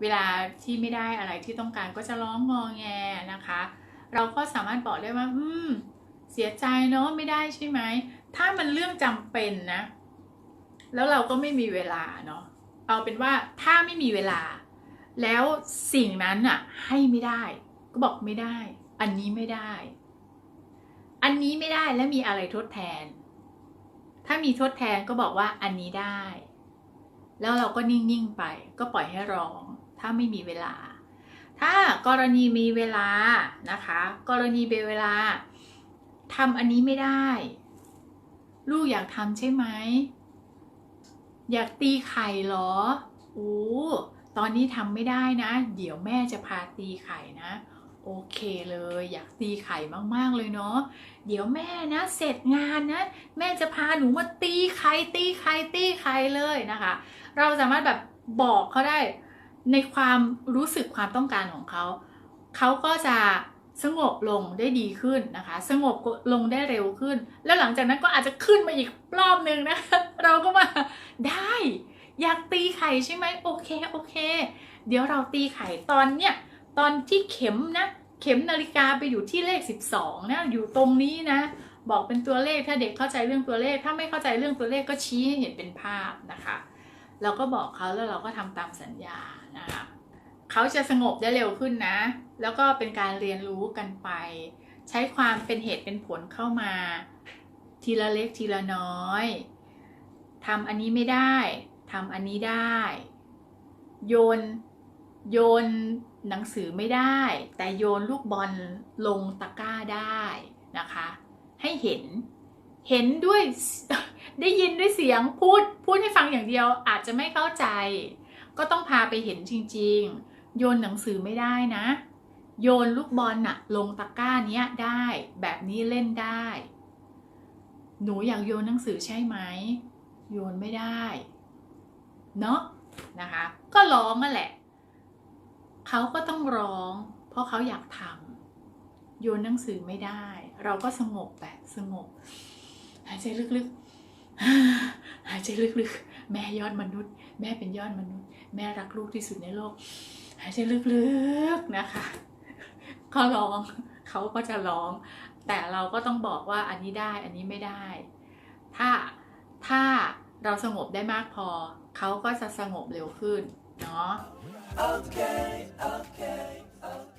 เวลาที่ไม่ได้อะไรที่ต้องการก็จะร้องงอแงนะคะ เราก็สามารถบอกได้ว่าอืมเสียใจเนาะไม่ได้ใช่ไหม ถ้ามันเรื่องจำเป็นนะ แล้วเราก็ไม่มีเวลาเนาะเอาเป็นว่าถ้าไม่มีเวลา แล้วสิ่งนั้นอะให้ไม่ได้ ก็บอกไม่ได้ อันนี้ไม่ได้ อันนี้ไม่ได้แล้วมีอะไรทดแทน ถ้ามีทดแทนก็บอกว่าอันนี้ได้ แล้วเราก็นิ่ง ๆ ไป ก็ปล่อยให้ร้อง ถ้าไม่มีเวลา ถ้ากรณีมีเวลานะคะ กรณีมีเวลาทำอันนี้ไม่ได้ ลูกอยากทำใช่ไหม อยากตีไข่เหรอโอ้ตอนนี้ทำไม่ได้นะ เดี๋ยวแม่จะพาตีไข่นะ โอเคเลย อยากตีไข่มาก ๆ เลยเนาะ เดี๋ยวแม่นะ เสร็จงานนะ แม่จะพาหนูมาตีไข่ตีไข่ตีไข่เลยนะคะ เราสามารถแบบบอกเขาได้ในความรู้สึกความต้องการของเขา เขาก็จะสงบลงได้ดีขึ้นนะคะ สงบลงได้เร็วขึ้น แล้วหลังจากนั้นก็อาจจะขึ้นมาอีกรอบนึงนะ เราก็มาได้ อยากตีไข่ใช่ไหมโอเคโอเค เดี๋ยวเราตีไข่ตอนเนี้ยตอนที่เข็มนะ เข็มนาฬิกาไปอยู่ที่เลข 12นะอยู่ตรงนี้นะ บอกเป็นตัวเลขถ้าเด็กเข้าใจเรื่องตัวเลข ถ้าไม่เข้าใจเรื่องตัวเลขก็ชี้ให้เห็นเป็นภาพนะคะ เราก็บอกเขาแล้วเราก็ทำตามสัญญานะคะเขาจะสงบได้เร็วขึ้นนะ แล้วก็เป็นการเรียนรู้กันไป ใช้ความเป็นเหตุเป็นผลเข้ามา ทีละเล็กทีละน้อยทำอันนี้ไม่ได้ทำอันนี้ได้ โยนโยนหนังสือไม่ได้ แต่โยนลูกบอลลงตะกร้าได้นะคะ ให้เห็น เห็นด้วยได้ยินด้วยเสียงพูดพูดให้ฟังอย่างเดียวอาจจะไม่เข้าใจ ก็ต้องพาไปเห็นจริง ๆ โยนหนังสือไม่ได้นะ โยนลูกบอลน่ะ ลงตะกร้าเนี้ยได้ แบบนี้เล่นได้ หนูอยากโยนหนังสือใช่ไหมโยนไม่ได้เนาะนะคะ ก็ร้องนั่นแหละเขาก็ต้องร้อง เพราะเขาอยากทำโยนหนังสือไม่ได้ เราก็สงบแบบสงบ หายใจลึกๆ หายใจลึกๆ แม่ยอดมนุษย์ แม่เป็นยอดมนุษย์ แม่รักลูกที่สุดในโลก หายใจลึกๆนะคะก็ร้องเขาก็จะร้อง แต่เราก็ต้องบอกว่าอันนี้ได้อันนี้ไม่ได้ ถ้าถ้าเราสงบได้มากพอ เขาก็จะสงบเร็วขึ้น เนาะ Okay, okay, okay.